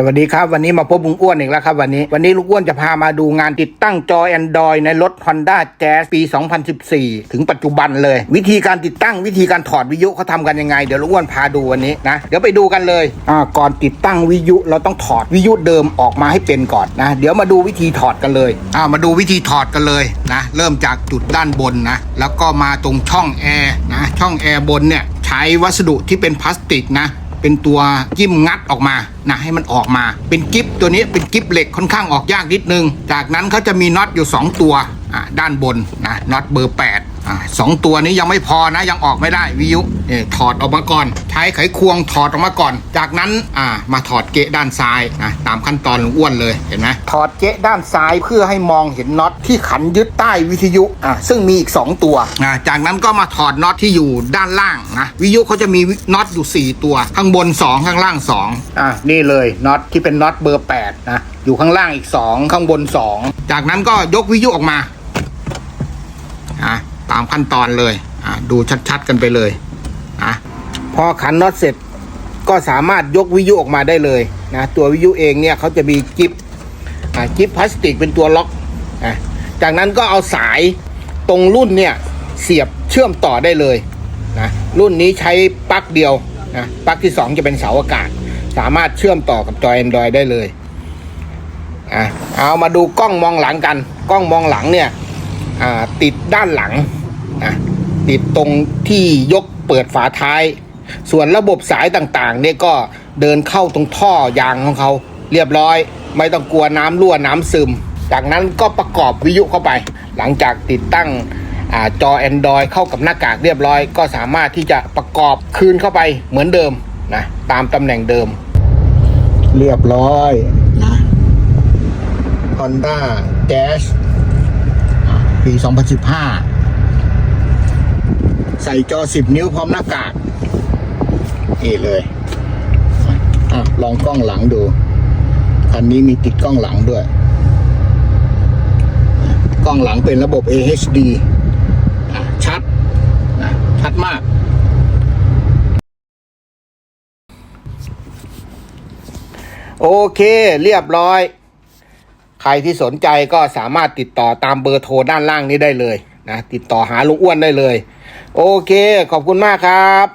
สวัสดีครับ วันนี้มาพบลุงอ้วนอีกแล้วครับวันนี้ วันนี้ลุงอ้วนจะพามาดูงานติดตั้งจอ Android ในรถ Honda Jazz ปี 2014 ถึงปัจจุบันเลย วิธีการติดตั้งวิธีการถอดวิทยุเขาทำกันยังไง เดี๋ยวลุงอ้วนพาดูวันนี้นะ เดี๋ยวไปดูกันเลยอ่าก่อนติดตั้งวิทยุเราต้องถอดวิทยุเดิมออกมาให้เป็นก่อนนะ เดี๋ยวมาดูวิธีถอดกันเลยอ่ามาดูวิธีถอดกันเลยนะ เริ่มจากจุดด้านบนนะ แล้วก็มาตรงช่องแอร์นะ ช่องแอร์บนเนี่ยใช้วัสดุที่เป็นพลาสติกนะ เป็นตัวจิ้มงัดออกมานะให้มันออกมา เป็นกิฟตัวนี้เป็นกิฟเหล็กค่อนข้างออกยากนิดนึง จากนั้นเขาจะมีน็อตอยู่ 2 ตัวด้านบนนะน็อตเบอร์ 8 อ่าสองตัวนี้ยังไม่พอนะยังออกไม่ได้วิทยุเนี่ยถอดออกมาก่อน ใช้ไขควงถอดออกมาก่อน จากนั้นอ่ามาถอดเกะด้านซ้ายนะตามขั้นตอนลุงอ้วนเลยเห็นไหมถอดเกะด้านซ้ายเพื่อให้มองเห็นน็อตที่ขันยึดใต้วิทยุอ่าซึ่งมีอีก 2 ตัวอ่าจากนั้นก็มาถอดน็อตที่อยู่ด้านล่างนะวิทยุเขาจะมีน็อตอยู่ 4 ตัว ข้างบน 2 ข้างล่าง2อ่านี่เลยน็อตที่เป็นน็อตเบอร์8นะอยู่ข้างล่างอีก 2 ข้างบน 2 จากนั้นก็ยกวิทยุออกมา ตามขั้นตอนเลยอ่าดูชัดๆกันไปเลยอะพอขันน็อตเสร็จก็สามารถยกวิยุออกมาได้เลยนะตัววิยุเองเนี่ยเขาจะมีกิฟอ่ากิฟพลาสติกเป็นตัวล็อกอะจากนั้นก็เอาสายตรงรุ่นเนี่ยเสียบเชื่อมต่อได้เลยนะรุ่นนี้ใช้ปลั๊กเดียวนะปลั๊กที่ 2 จะเป็นเสาอากาศ สามารถเชื่อมต่อกับจอ Android ได้เลยอะเอามาดูกล้องมองหลังกัน กล้องมองหลังเนี่ย ติดด้านหลังอะติดตรงที่ยกเปิดฝาท้าย ส่วนระบบสายต่างๆเนี่ยก็เดินเข้าตรงท่อยางของเขาเรียบร้อย ไม่ต้องกลัวน้ำรั่วน้ำซึม จากนั้นก็ประกอบวิทยุเข้าไป หลังจากติดตั้งอาจอ Android เข้ากับหน้ากากเรียบร้อย ก็สามารถที่จะประกอบคืนเข้าไปเหมือนเดิมนะตามตำแหน่งเดิม เรียบร้อยนะ Honda Jazz ปี 2015 ใส่จอ 10 นิ้วพร้อมหน้ากากนี่เลยอลองกล้องหลังดู คันนี้มีติดกล้องหลังด้วย กล้องหลังเป็นระบบ AHD อะชัดชัดมากโอเค เรียบร้อย ใครที่สนใจก็สามารถติดต่อตามเบอร์โทรด้านล่างนี้ได้เลยนะติดต่อหาลุงอ้วนได้เลย โอเค ขอบคุณมากครับ